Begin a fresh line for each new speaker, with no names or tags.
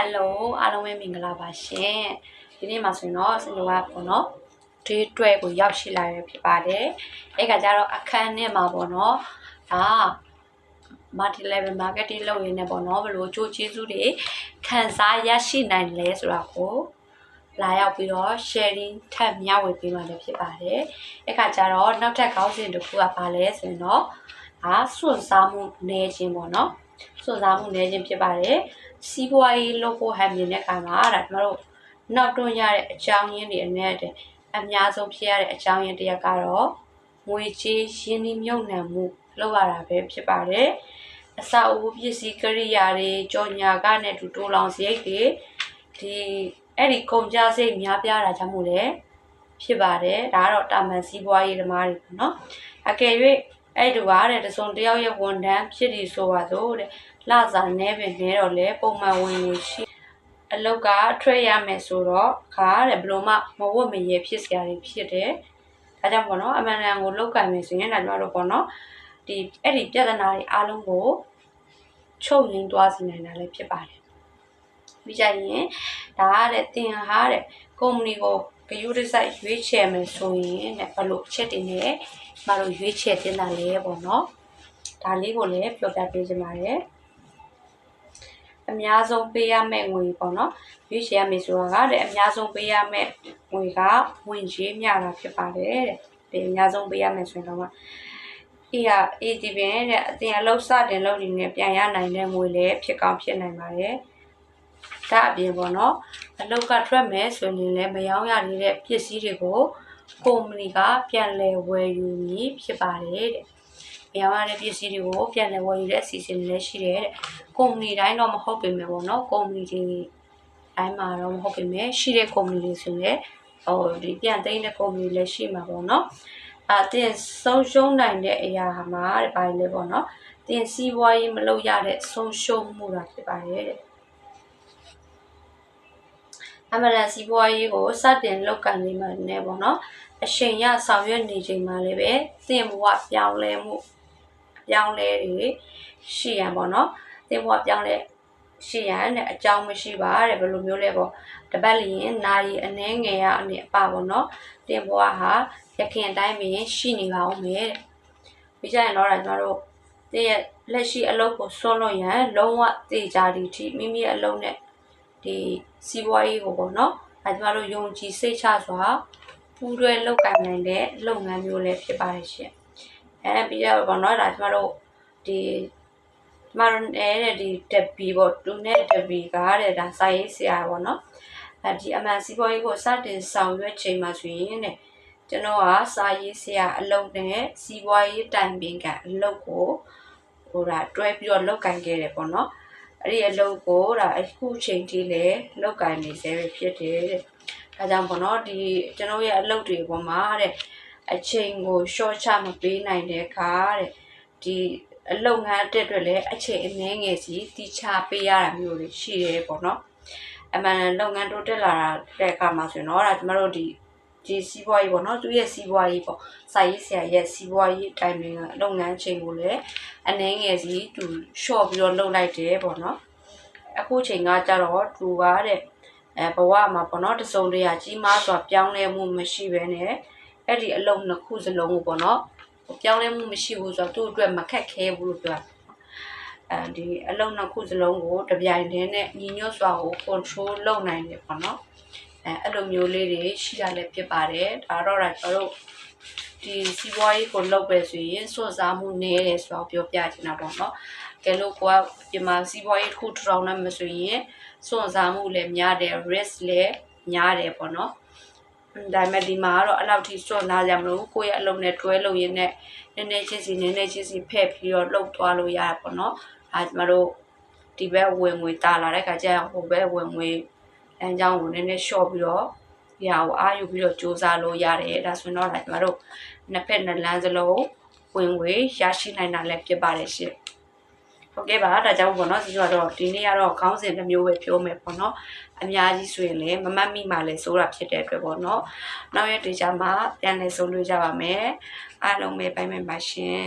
ယ်လိုအားလုံးပဲမင်္ဂလာပါရှင်ဒီနေ့မှာဆိုရင်တော့စင်လိုကပေါ့နော်ဒီတွဲကိုရောက်ရှိလာရဖြစ်ပါတယ်အဲ့ကကြတော့အခန်းနဲ့မှာပေါ့နော်ဒါ multi level marketing လုပ်ရင်းနဲ့ပေါ့နော်ဘယ်လိုအကျိုးကျေးဇူးတွေခံစားရရှိနိုင်လဲဆိုတာကိုလာရောက်ပြီးတော့ sharing ထပ်မျှဝေပေးမှလည်းဖြစ်ပါတယ်အဲ့ကကြတော့နောက်ထပ်ခေါင်းစဉ်တစ်ခုကပါလဲဆိုရင်တော့ဒါစွန့်စားမှုနေခြင်းပေါ့နော် စွန့်စားမှုနေခြင်းဖြစ်ပါတယ်စီးပွားရေးလုပ်ဖို့ဟန်မြင်တဲ့အခါမှာဒါကျွန်တော်တို့နောက်တွန်းရတဲ့အကြောင်းရင်းတွေအနဲ့အများဆုံးဖြစ်ရတဲ့အကြောင်းရင်းတစ်ရပ်ကတော့ငွေကြေးရင်းနှီးမြှုပ်နှံမှုလုပ်ရတာပဲဖြစ်ပါတယ်အစာအုပ်ပစ္စည်းကိရိယာတွေကြော်ညာကနဲ့တူတိုးလောင်စရိတ်တွေဒီအဲ့ဒီကုန်ကြစိတ်များပြားတာကြောင့်မို့လဲဖြစ်ပါတယ်ဒါကတော့တာမန်စီးပွားရေးသမားတွေပေါ့နော်အကယ်၍ အဲ့တူပါတဲ့တစုံတစ်ယောက်ရဲ့ဝန်ထမ်းဖြစ်ဒီဆိုပါစို့တဲ့လစာနဲပင်နဲတော့လဲပုံမှန်ဝင်ငွေရှိအလုတ်ကထွက်ရမယ်ဆိုတော့ခါတဲ့ဘလို့မှမဝတ်မရဲဖြစ်စရာတွေဖြစ်တယ်ဒါကြောင့်ပေါ့နော်အမှန်တန်ကိုလောက်ကင်မယ်ဆိုရင်ဒါကျွန်တော်တို့ပေါ့နော်ဒီအဲ့ဒီပြဿနာတွေအားလုံးကိုချုပ်ငိမ့်သွားစေနိုင်တာလည်းဖြစ်ပါတယ်ပြီးကြရင်ဒါကတဲ့တင်ဟာတဲ့ကုမ္ပဏီကို ဂရုတစိုက်ရွေးချယ်မယ်ဆိုရင်တဲ့ဘလို့အချက်တွေနဲ့မတို့ရွေးချယ်တင်တာလဲပေါ့နော်ဒါလေးကိုလည်းပြောပြပေးချင်ပါတယ်အများဆုံးပေးရမယ့်ငွေပေါ့နော်ရွေးချယ်ရမယ်ဆိုတာကတဲ့အများဆုံးပေးရမယ့်ငွေကဝင်ကြီးမြတာဖြစ်ပါတယ်တဲ့ဒီအများဆုံးပေးရမယ်ဆိုရင်တော့အေးရအေးဒီပင်တဲ့အတင်အလောက်စတင်လုပ်နေနဲ့ပြန်ရနိုင်တဲ့ငွေလည်းဖြစ်ကောင်းဖြစ်နိုင်ပါတယ် ဒါအပြင်ပေါ့နော်အလောက်ကထွက်မယ်ဆိုရင်လည်းမယောင်းရသေးတဲ့ပစ္စည်းတွေကိုကုမ္ပဏီကပြန်လည်ဝယ်ယူမည်ဖြစ်ပါတယ်တဲ့မယောင်းရတဲ့ပစ္စည်းတွေကိုပြန်လည်ဝယ်ယူတဲ့အစီအစဉ်တွေလည်းရှိတယ်တဲ့ကုမ္ပဏီတိုင်းတော့မဟုတ်ပေမဲ့ပေါ့နော်ကုမ္ပဏီတွေတိုင်းမှာတော့မဟုတ်ပေမဲ့ရှိတဲ့ကုမ္ပဏီတွေဆိုရင်ဟိုဒီပြန်သိမ်းတဲ့ကုမ္ပဏီလည်းရှိမှာပေါ့နော်အတင်ဆုံးရှုံးနိုင်တဲ့အရာမှာတဲ့ဘာလဲပေါ့နော်တင်စီးပွားရေးမလုပ်ရတဲ့ဆုံးရှုံးမှုတာဖြစ်ပါတယ်တဲ့ အမရစီးပွားရေးကိုစတင်လုပ်ကိုင်နေမှနဲ့ပေါ့နော်အချိန်ရဆောင်ရွက်နေချိန်မှာလည်းပဲသင်ဘဝပြောင်းလဲမှုပြောင်းလဲတွေရှိရန်ပေါ့နော်သင်ဘဝပြောင်းလဲရှိရန်တဲ့အကြောင်းမရှိပါတဲ့ဘယ်လိုမျိုးလဲပေါ့တပတ်လျင်နာရီအနှဲငယ်ရအနေအပပေါ့နော်သင်ဘဝဟာရခင်အတိုင်းပင်ရှိနေပါဦးမယ်တဲ့ပြီးကြရင်တော့ကျွန်တော်တို့တည့်ရဲ့လက်ရှိအလုပ်ကိုစွန့်လို့ရန်လုံးဝတေချာဒီထိမိမိရဲ့အလုပ်နဲ့ ဒီစီးပွားရေးကိုပေါ့နော်အဲကျမတို့ယုံကြည်စိတ်ချစွာပူးတွဲလုပ်ကိုင်နိုင်တဲ့လုပ်ငန်းမျိုးလည်းဖြစ်ပါတယ်ရှင်အဲပြီးတော့ပေါ့နော်ဒါကျမတို့ဒီကျမတို့နဲ့ဒီတက်ပီပေါ့တူနဲ့တက်ပီကတဲ့ဒါစာရေးဆရာပေါ့နော်အဲဒီအမှန်စီးပွားရေးကိုစတင်ဆောင်ရွက်ချိန်မှာဆိုရင်တဲ့ကျွန်တော်ကစာရေးဆရာအလုပ်နဲ့စီးပွားရေးတိုင်ပင်ကအလုပ်ကိုဟိုဒါတွဲပြီးတော့လုပ်ကင်ခဲ့တယ်ပေါ့နော် အဲ့ဒီအလုပ်ကိုဒါအခုချိန်ထိလည်းလုပ်ကင်နေစေပဲဖြစ်တယ်တဲ့ဒါကြောင့်ပေါ့နော်ဒီကျွန်တော်ရဲ့အလုပ်တွေပေါ်မှာတဲ့အချိန်ကို short ချမပေးနိုင်တဲ့အခါတဲ့ဒီအလုပ်ငန်းတက်အတွက်လည်းအချိန်အနည်းငယ်စီတီချပေးရတာမျိုးတွေရှိတယ်ပေါ့နော်အမှန်လုပ်ငန်းတိုးတက်လာတဲ့အခါမှာဆိုရင်တော့ဒါကျမတို့ဒီ ဒီစီးပွားရေးပေါ့နော်သူရဲ့စီးပွားရေးပေါ့စာရေးဆရာရဲ့စီးပွားရေးတိုင်ပင်ကလုပ်ငန်းချိန်ကိုလည်းအနှဲငယ်စီသူရှော့ပြီးတော့လုပ်လိုက်တယ်ပေါ့နော်အခုချိန်ကကြတော့သူကတဲ့အဲဘဝမှာပေါ့နော်တစုံတရာကြီးမားစွာပြောင်းလဲမှုမရှိဘဲနဲ့အဲ့ဒီအလုံးနှစ်ခုစလုံးကိုပေါ့နော်ပြောင်းလဲမှုမရှိဘူးဆိုတော့သူ့အတွက်မခက်ခဲဘူးလို့ပြောအဲဒီအလုံးနှစ်ခုစလုံးကိုတပြိုင်တည်းနဲ့ညီညွတ်စွာကို control လုပ်နိုင်တယ်ပေါ့နော် အဲအဲ့လိုမျိုးလေးတွေရှိရလည်းဖြစ်ပါတယ်ဒါတော့ဒါကျွန်တော်တို့ဒီစီးပွားရေးကိုလုပ်ပဲဆိုရင်စွန့်စားမှုနည်းတယ်ဆိုတော့ပြောပြချင်တာပေါ့နော်ကဲလို့ကိုကဒီမှာစီးပွားရေးတစ်ခုထူထောင်နိုင်မှဆိုရင်စွန့်စားမှုလည်းများတယ် risk လည်းများတယ်ပေါ့နော်ဒါပေမဲ့ဒီမှာကတော့အဲ့လောက်ထိစွန့်စားကြမလို့ကိုယ့်ရဲ့အလုပ်နဲ့တွဲလုပ်ရင်းနဲ့နည်းနည်းချင်းစီနည်းနည်းချင်းစီဖဲ့ပြီးတော့လှုပ်သွားလို့ရတာပေါ့နော်အဲကျမတို့ဒီဘက်ဝင်ငွေတာလာတဲ့ခါကျရင်ဟိုဘက်ဝင်ငွေ လမ်းကြောင်းကိုနည်းနည်း short ပြီးတော့ဒီဟာကိုအားယူပြီးတော့စူးစမ်းလို့ရတယ်ဒါဆိုရင်တော့ဒါကျမတို့နှစ်ဖက်နှစ်လမ်းစလုံးဝင်ငွေရရှိနိုင်တာလည်းဖြစ်ပါတယ်ရှင်ဟုတ်ကဲ့ပါဒါကြောင့်ပေါ့နော်ဒီကတော့ဒီနေ့ကတော့ခေါင်းစဉ်တစ်မျိုးပဲပြောမယ်ပေါ့နော်အများကြီးဆိုရင်လည်းမမတ်မိမှလည်းစိုးတာဖြစ်တဲ့အတွက်ပေါ့နော်နောက်ရက်တေချာမှာပြန်လည်ဆုံးလို့ကြပါမယ်အားလုံးပဲပိုင်မယ်ပါရှင်